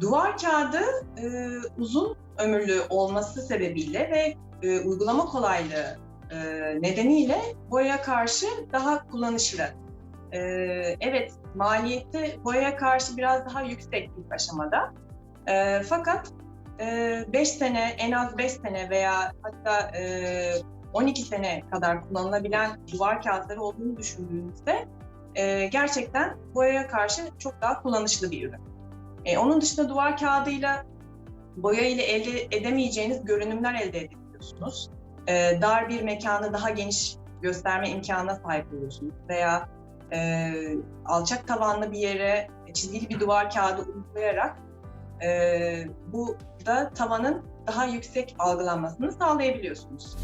Duvar kağıdı e, uzun ömürlü olması sebebiyle ve e, uygulama kolaylığı e, nedeniyle boyaya karşı daha kullanışlı. E, evet, maliyeti boyaya karşı biraz daha yüksek ilk aşamada. E, fakat 5 sene, en az 5 sene veya hatta e, 12 sene kadar kullanılabilen duvar kağıtları olduğunu düşündüğümüzde e, gerçekten boyaya karşı çok daha kullanışlı bir ürün. E, onun dışında duvar kağıdıyla boya ile elde edemeyeceğiniz görünümler elde edebiliyorsunuz. E, dar bir mekanı daha geniş gösterme imkanına sahip oluyorsunuz veya e, alçak tavanlı bir yere çizgili bir duvar kağıdı uygulayarak e, bu da tavanın daha yüksek algılanmasını sağlayabiliyorsunuz.